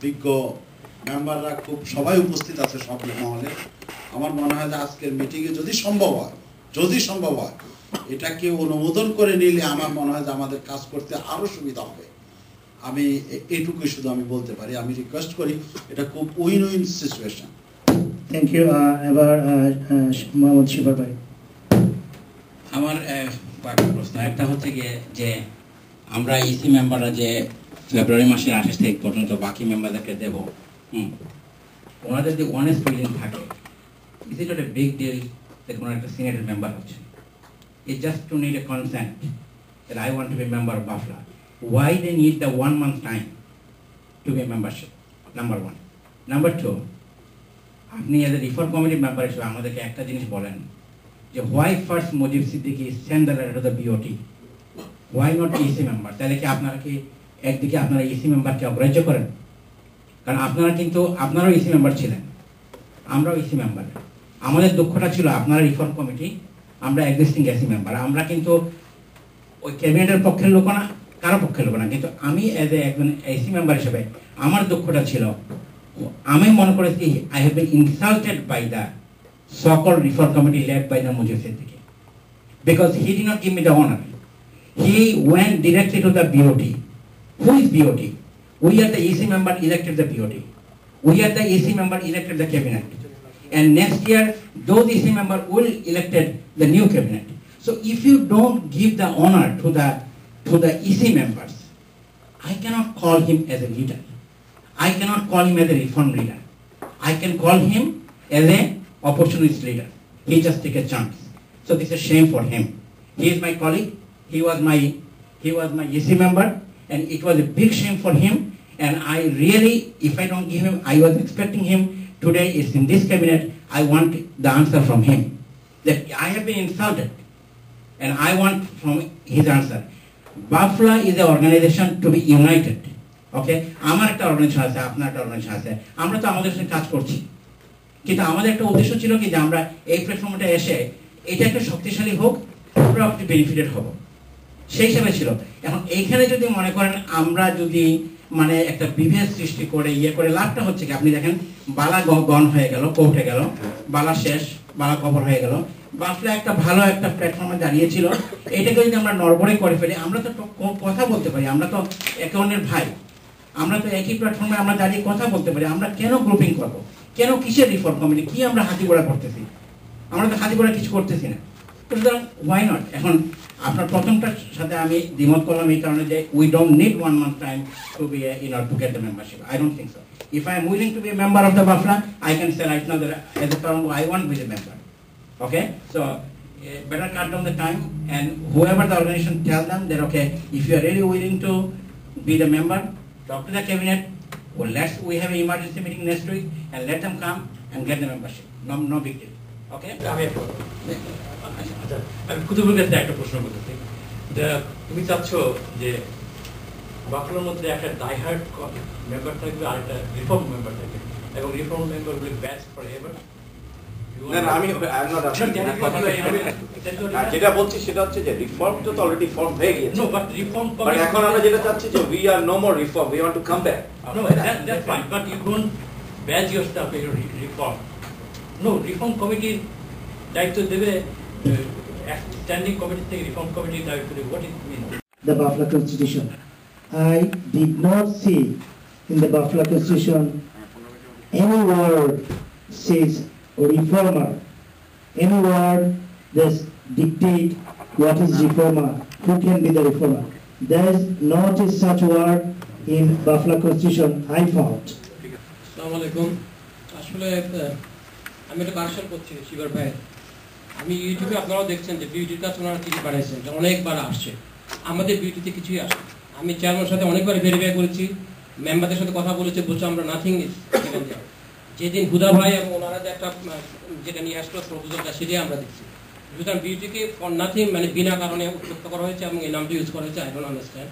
বিজ্ঞ মেম্বাররা খুব সবাই উপস্থিত আছে সব মহলে। আমার মনে হয় যে আজকের মিটিংয়ে যদি সম্ভব হয় যদি সম্ভব হয় এটাকে অনুমোদন করে নিলে আমার মনে হয় যে আমাদের কাজ করতে আরও সুবিধা হবে। আমি এ- এইটুকুই শুধু আমি বলতে পারি আমি রিকোয়েস্ট করি এটা খুব win win situation thank you এবার মোহাম্মদ শিফার ভাই। আমার কয়েকটা প্রশ্ন। একটা হচ্ছে গিয়ে যে আমরা ইসি মেম্বাররা যে ফেব্রুয়ারি মাসের আঠাশ তারিখ পর্যন্ত বাকি মেম্বারদেরকে দেব হুম ওনাদের যদি অনেস্ট ফিলিং থাকে ইস ইট এ বিগ ডিল যে কোনো একটা সিনিয়র মেম্বার হচ্ছে it just to need a consent that I want a member of BAFLA. Why they need the one month time to be a membership? Number one. Number two, আপনি as a committee member হিসেবে আমাদেরকে একটা জিনিস বলেন যে why first Mujib Siddiqui send the letter to the BOT why not EC member তাহলে কি আপনারা কি একদিকে আপনারা ইসি মেম্বারকে অগ্রাহ্য করেন। কারণ আপনারা কিন্তু, আপনারাও ইসি মেম্বার ছিলেন। আমরাও ইসি মেম্বার। আমাদের দুঃখটা ছিল, আপনারা রিফর্ম কমিটি, আমরা এক্সিস্টিং এসি মেম্বার। আমরা কিন্তু ওই ক্যাবিনেটের পক্ষের লোক না, কারও পক্ষের লোক না। কিন্তু আমি এজ এ একজন এসি মেম্বার হিসেবে আমার দুঃখটা ছিল, আমি মনে করেছি I have been insulted by the সকল reform committee led by the Mujib Siddiqui. Because he did not give me the honor. He went directly to the BOT. Who is BOT? We are the EC member elected the BOT. We are the EC member elected the cabinet. And next year, those EC member will elected the new cabinet. So if you don't give the honor to the to the EC members, I cannot call him as a leader. I cannot call him as a reform leader. I can call him as a opportunist leader. He just take a chance. So this is a shame for him. He is my colleague. He was my he was my EC member, and it was a big shame for him. And I really, if I don't give him, I was expecting him today. Is in this cabinet. I want the answer from him that I have been insulted, and I want from his answer. Is an organization to be united. Okay আমার একটা organisation আছে আপনার একটা organisation আছে আমরা তো আমাদের সাথে কাজ করছি কিন্তু আমাদের একটা উদ্দেশ্য ছিল কি যে আমরা এই প্ল্যাটফর্মটা এসে এটা একটা শক্তিশালী হোক আমরা বেনিফিটেড হব সেই হিসাবে ছিল। এখন এইখানে যদি মনে করেন আমরা যদি মানে একটা বিভেদ সৃষ্টি করে ইয়ে করে, লাভটা হচ্ছে কি? আপনি দেখেন, বালা গন হয়ে গেল কোর্টে গেল, বালা শেষ, বালা কবর হয়ে গেল। বাফলা একটা ভালো একটা প্ল্যাটফর্মে দাঁড়িয়েছিল। এটাকে যদি আমরা নড়বড়ে করে ফেলি, আমরা তো কথা বলতে পারি, আমরা তো একে অন্যের ভাই। আমরা তো একই প্ল্যাটফর্মে আমরা দাঁড়িয়ে কথা বলতে পারি, আমরা কেন গ্রুপিং করব? কেন কিসের রিফর্ম কমিটি কি আমরা হাতি গোড়া করতেছি? আমরা তো হাতি গোড়া কিছু করতেছি না। সুতরাং ওয়াই নট এখন আপনার প্রথমটার সাথে আমি দ্বিমত করলাম এই কারণে যে we don't need one month time to be in or to get the membership I don't think so if I am willing to be a member of the BAFLA I can say right now that as a term I want be a member Okay, so uh, better cut down the time and whoever the organization tell them that okay, if you are really willing to be the member, talk to the cabinet. Well, let's we have an emergency meeting next week and let them come and get the membership. No, no big deal. Okay. আমি আমি কুতুবের কাছে একটা প্রশ্ন করতেছি যে তুমি চাচ্ছ যে বাফলার মধ্যে একটা ডাইহার্ড মেম্বার থাকবে আর একটা রিফর্ম মেম্বার থাকবে। এবং reform member will batch for ever না না যেটা বলছি সেটা হচ্ছে যে রিফর্ম তো অলরেডি ফর্ম হয়ে গিয়েছে। রিফর্ম বাট এখন আমরা যেটা চাচ্ছি যে we are no more reform we want to come back No, that, that's fine, but you don't badge yourself as a No, reform committee দায়িত্ব দেবে স্ট্যান্ডিং কমিটি থেকে রিফর্ম কমিটির দায়িত্ব দেবে what is mean the Bafla Constitution. I did not see in the Bafla Constitution any word says reformer, any word that dictate what is reformer, who can be the reformer. There is not a such word in Bafla Constitution I found. আসসালামু আসলে আমি একটা correction করছি শিবর ভাই। আমি ইউটিউবে আপনারাও দেখছেন যে বিউটির কাছে ওনারা চিঠি যে অনেকবার আসছে। আমাদের বিউটিতে কিছুই আসে আমি চেয়ারম্যানের সাথে অনেকবার ভেরিফাই করেছি মেম্বারদের সাথে কথা বলেছি, বলছে আমরা নাথিং যেদিন হুদা ভাই এবং ওনারা যে একটা, যেটা নিয়ে আসলো প্রপোজালটা সেটাই আমরা দেখছি। সুতরাং বিউটিকে ফর নাথিং মানে বিনা কারণে উত্তক্ত করা হয়েছে এবং এই নামটি ইউজ করা হয়েছে আই ডোন্ট আন্ডারস্ট্যান্ড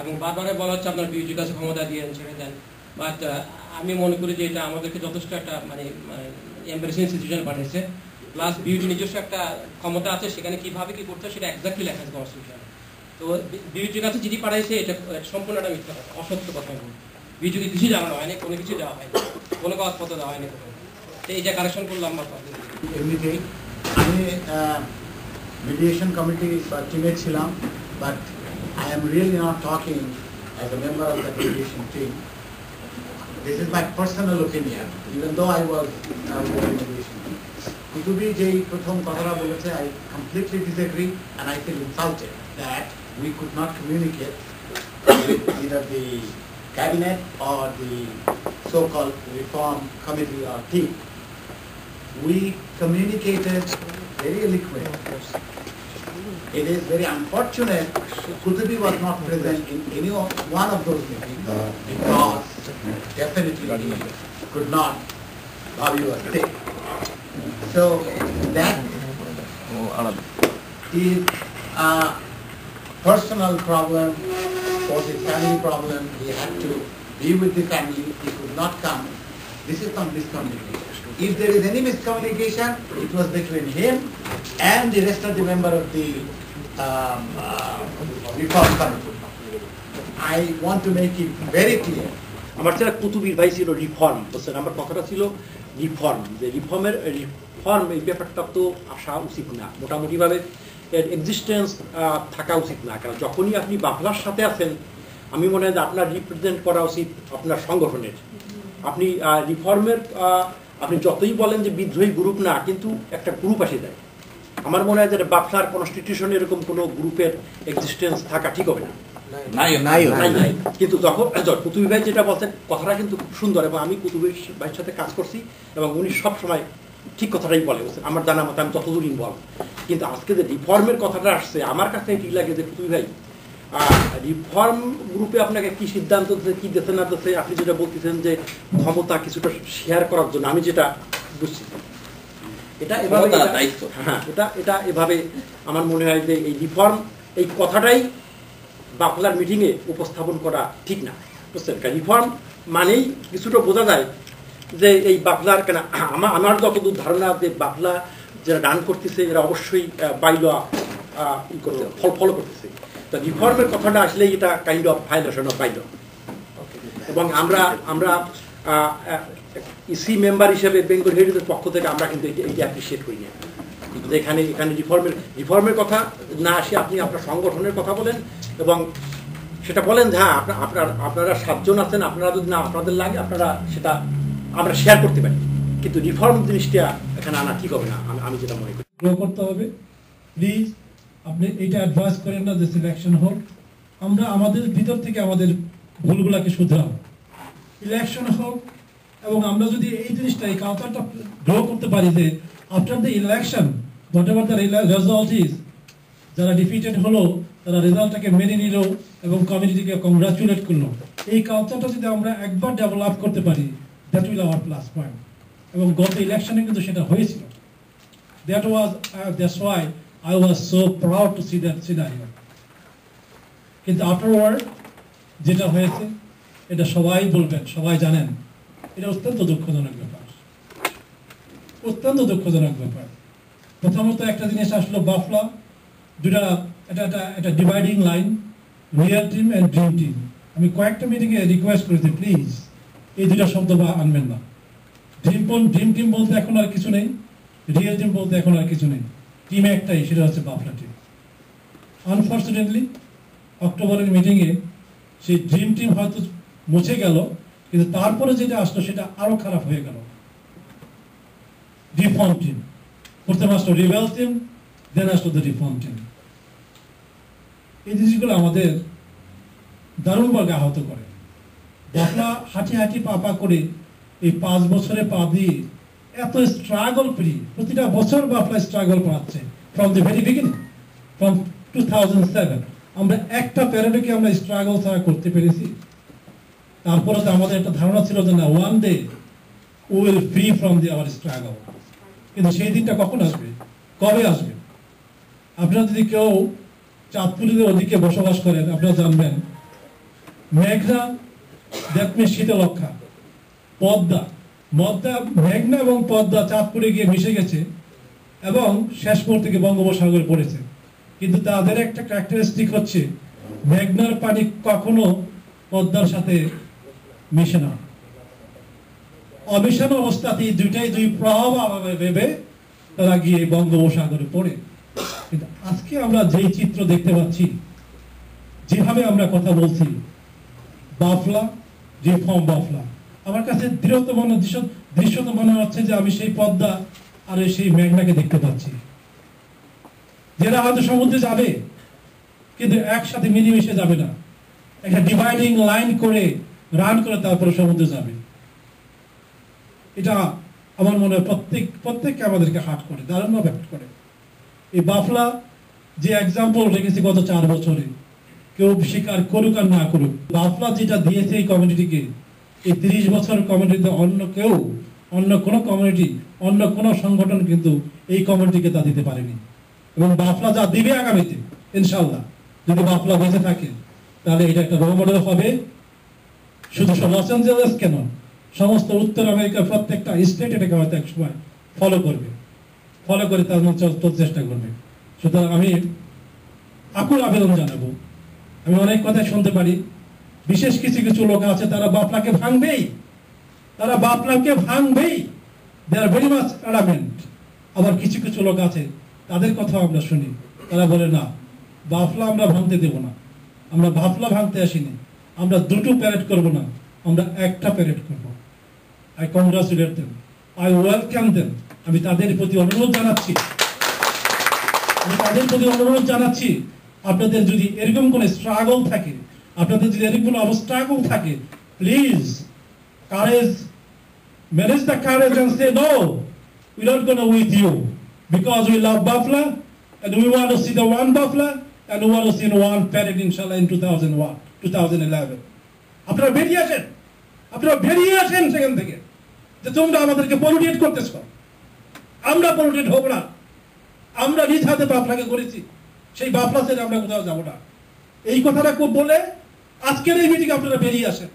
এবং বারবারে বলা হচ্ছে আপনার বিউটির কাছে ক্ষমতা দিয়ে ছেড়ে দেন। বাট আমি মনে করি যে এটা আমাদেরকে যথেষ্ট একটা মানে এম্বারেসিং সিচুয়েশন পাঠিয়েছে। প্লাস বিউটি নিজস্ব একটা ক্ষমতা আছে, সেখানে কীভাবে কি করতে সেটা এক্স্যাক্টলি লেখা আছে কনস্টিটিউশনে তো বিউটির কাছে চিঠি পাঠাইছে, এটা সম্পূর্ণ একটা মিথ্যা কথা, অসত্য কথা বিজুকে কিছু জানানো হয়নি, কোনো কিছু দেওয়া হয়নি, কোনো কাগজপত্র দেওয়া হয়নি কোনো। তো এই যে কারেকশন করলাম আমার এমনিতেই আমি মিডিয়েশন কমিটি বা টিমে ছিলাম but I am really not talking as a member of the mediation team this is my personal opinion even though I was mediation Kutubi যেই প্রথম কথাটা বলেছে I completely disagree and I feel insulted that we could not communicate with either the cabinet or the so-called reform committee or team. We communicated very eloquently. It is very unfortunate Kutubi was not present in any one of those meetings because definitely he could not Bobby was sick. So that is a personal problem, was a family problem. He had to be with the family. He could not come. This is some miscommunication. If there is any miscommunication, it was between him and the rest of the member of the um, uh, reform. I want to make it very clear. আমার যারা কুতুবির ভাই ছিল reform বুঝছেন আমার কথাটা ছিল reform যে রিফর্মের reform এই ব্যাপারটা তো আসা উচিত না মোটামুটিভাবে এর এক্সিস্টেন্স থাকা উচিত না কারণ যখনই আপনি বাফলার সাথে আছেন আমি মনে হয় যে আপনার রিপ্রেজেন্ট করা উচিত আপনার সংগঠনের আপনি রিফর্মের আপনি যতই বলেন যে বিদ্রোহী গ্রুপ না কিন্তু একটা গ্রুপ আসে যায় আমার মনে হয় যে বাফলার কনস্টিটিউশন এরকম কোনো গ্রুপের এক্সিস্টেন্স থাকা ঠিক হবে না। নাই নাই নাই কিন্তু যখন কুতুবি ভাই যেটা বলছেন কথাটা কিন্তু খুব সুন্দর এবং আমি কুতুবি ভাইয়ের সাথে কাজ করছি এবং উনি সব সময় ঠিক কথাটাই বলে আমার জানা মতো আমি ততদূর ইনভলভ কিন্তু আজকে যে রিফর্মের কথাটা আসছে আমার কাছে ঠিক লাগে যে কুতুবি ভাই রিফর্ম গ্রুপে আপনাকে কি সিদ্ধান্ত দিচ্ছে কি দিতে না দিচ্ছে আপনি যেটা বলতেছেন যে ক্ষমতা কিছুটা শেয়ার করার জন্য আমি যেটা বুঝছি। এটা এভাবে এটা- দায়িত্ব। হ্যাঁ। এটা এটা এভাবে আমার মনে হয় যে এই রিফর্ম এই কথাটাই বাফলার মিটিংয়ে উপস্থাপন করা ঠিক না। বুঝছেন? রিফর্ম মানেই কিছুটা বোঝা যায় যে এই বাফলার কেন আমার আমার যতদূর ধারণা যে বাফলা যারা গান করতেছে এরা অবশ্যই বাইল ই করতে ফল ফলো করতেছে। তো রিফর্মের কথাটা আসলে এটা kind of violation of bylaw এবং আমরা আমরা ইসি মেম্বার হিসেবে বেঙ্গল হেরিটেজের পক্ষ থেকে আমরা কিন্তু এটা অ্যাপ্রিসিয়েট করি না। এখানে এখানে রিফর্মের রিফর্মের কথা না আসে, আপনি আপনার সংগঠনের কথা বলেন এবং সেটা বলেন হ্যাঁ আপনার আপনার সাতজন আছেন, আপনারা যদি না, আপনাদের লাগে, আপনারা সেটা আমরা শেয়ার করতে পারি। কিন্তু রিফর্ম জিনিসটা এখানে আনা ঠিক হবে না, আমি- আমি যেটা মনে করি। গ্রো করতে হবে। প্লিজ আপনি এটা অ্যাডভাইস করেন না যে সিলেকশন হোক। আমরা আমাদের ভিতর থেকে আমাদের ভুলগুলাকে শুধরাবো। ইলেকশন হোক, এবং আমরা যদি এই জিনিসটা, এই কালচারটা গ্রো করতে পারি যে after the election whatever the result is যারা ডিফিটেড হলো, তারা রেজাল্টটাকে মেনে নিল এবং কমিউনিটিকে কংগ্রাচুলেট করল। এই কালচারটা যদি আমরা একবার ডেভেলপ করতে পারি that will our plus point এবং গত ইলেকশনে কিন্তু সেটা হয়েছিল। That was that's why I was so proud to see that scenario. কিন্তু afterward, যেটা হয়েছে এটা সবাই বলবেন, সবাই জানেন। এটা অত্যন্ত দুঃখজনক ব্যাপার। অত্যন্ত দুঃখজনক ব্যাপার। প্রথমত একটা জিনিস আসলো বাফলা। দুটা এটা একটা একটা dividing line real team and dream team আমি কয়েকটা মিটিংয়ে রিকোয়েস্ট করেছি প্লিজ এই দুটা শব্দ বা আনবেন না। ড্রিম ড্রিম টিম বলতে এখন আর কিছু নেই। রিয়েল টিম বলতে এখন আর কিছু নেই। টিম একটাই, সেটা হচ্ছে বাফলা টিম আনফর্চুনেটলি অক্টোবরের মিটিংয়ে সেই ড্রিম টিম হয়তো মুছে গেল, কিন্তু তারপরে যেটা আসলো সেটা আরও খারাপ হয়ে গেল। রিফর্ম টিম আসলো রিভেল টিম দেন আসলো দ্য রিফর্ম টিম এই জিনিসগুলো আমাদের দারুণভাবে আহত করে। বাফলা হাঁটি হাঁটি পা পা করে এই পাঁচ বছরে পা দিয়ে এত স্ট্রাগল ফ্রি প্রতিটা বছর বাফলা স্ট্রাগল করাচ্ছে। From the very beginning from two thousand seven আমরা একটা প্যারেডে কি আমরা স্ট্রাগল ছাড়া করতে পেরেছি। তারপরে তো আমাদের একটা ধারণা ছিল যে না one day will free from the our struggle কিন্তু সেই দিনটা কখন আসবে? কবে আসবে? আপনারা যদি কেউ চাঁদপুরের ওদিকে বসবাস করেন, আপনারা জানবেন, মেঘনা দেখবে শীতলক্ষা পদ্মা মদ্দা মেঘনা এবং পদ্মা চাঁদপুরে গিয়ে মিশে গেছে এবং শেষ মুহূর্তে বঙ্গোপসাগরে পড়েছে। কিন্তু তাদের একটা ক্যারেক্টারিস্টিক হচ্ছে, মেঘনার পানি কখনো পদ্মার সাথে মিশে না অমিশন অবস্থাতে দুইটাই দুই প্রভাব ভেবে তারা গিয়ে বঙ্গোপসাগরে পড়ে। কিন্তু আজকে আমরা যেই চিত্র দেখতে পাচ্ছি, যেভাবে আমরা কথা বলছি, বাফলা, রিফর্ম বাফলা, আমার কাছে দৃঢ়ত মনে দৃশ্য দৃশ্যত মনে হচ্ছে যে আমি সেই পদ্মা আর সেই মেঘনাকে দেখতে পাচ্ছি। যারা হয়তো সমুদ্রে যাবে, কিন্তু একসাথে মিলেমিশে যাবে না। একটা ডিভাইডিং লাইন করে রান করে তারপরে সমুদ্রে যাবে। এটা আমার মনে হয় প্রত্যেক, প্রত্যেককে আমাদেরকে হাট করে, দারুণভাবে হাট করে। এই বাফলা যে এক্সাম্পল রেখেছি গত চার বছরে, কেউ স্বীকার করুক আর না করুক, বাফলা যেটা দিয়েছে এই কমিউনিটিকে এই তিরিশ বছর কমিউনিটিতে অন্য কেউ, অন্য কোনো কমিউনিটি অন্য কোনো সংগঠন কিন্তু এই কমিউনিটিকে তা দিতে পারেনি। এবং বাফলা যা দিবে আগামীতে ইনশাল্লাহ যদি বাফলা বেঁচে থাকে, তাহলে এটা একটা রোল মডেল হবে। শুধু লস অ্যাঞ্জেলেস কেন? সমস্ত উত্তর আমেরিকার প্রত্যেকটা স্টেট এটাকে হয়তো এক সময় ফলো করবে। ফলো করে তার মধ্যে চেষ্টা করবে। সুতরাং আমি আকুল আবেদন জানাব। আমি অনেক কথা শুনতে পারি। বিশেষ কিছু কিছু লোক আছে, তারা বাপলাকে ভাঙবেই। তারা বাপলাকে ভাঙবেই। They are very much adamant আবার কিছু কিছু লোক আছে, তাদের কথা আমরা শুনি। তারা বলে, না বাফলা আমরা ভাঙতে দেব না। আমরা বাফলা ভাঙতে আসিনি। আমরা দুটো প্যারেড করব না, আমরা একটা প্যারেড করব। I congratulate them I welcome them আমি তাদের প্রতি অনুরোধ জানাচ্ছি। আমি তাদের প্রতি অনুরোধ জানাচ্ছি, আপনাদের যদি এরকম কোনো স্ট্রাগল থাকে, আপনাদের যদি এরকম কোনো অবস্ট্রাগল থাকে please courage manage the courage and say no we don't go with you because we love Bafla and we want to see the one Bafla and we want to see one parade ইনশাল্লাহ in two thousand one 2011 আপনারা বেরিয়ে আসেন। আপনারা বেরিয়ে আসেন সেখান থেকে। যে তোমরা আমাদেরকে পলিউটেট করতেছ। আমরা পলিউটেড হব না। আমরা নিজ হাতে বাপলাকে করেছি। সেই বাপলা ছেড়ে আমরা কোথাও যাব না। এই কথাটা বলে আজকের এই মিটিং আপনারা বেরিয়ে আসেন।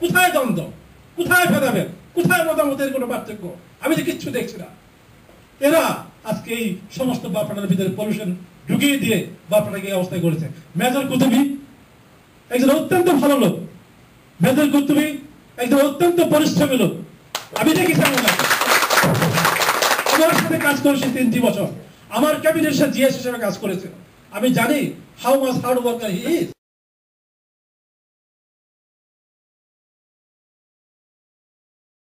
কোথায় দ্বন্দ্ব? কোথায় ভেদাভেদ? কোথায় মতামতের কোনো পার্থক্য? আমি তো কিচ্ছু দেখছি না। এরা আজকে এই সমস্ত বাপড়ার ভিতরে পলিউশন ঢুকিয়ে দিয়ে বাপড়াকে অবস্থায় করেছে। মেজর কুতুবি একজন অত্যন্ত ভালো লোক। মেজর কুতুবি একজন অত্যন্ত পরিশ্রমী লোক। আমি দেখি আমার সাথে কাজ করেছি তিনটি বছর। আমার ক্যাবিনেট সাথে জিএস হিসেবে কাজ করেছে। আমি জানি how much hard worker he is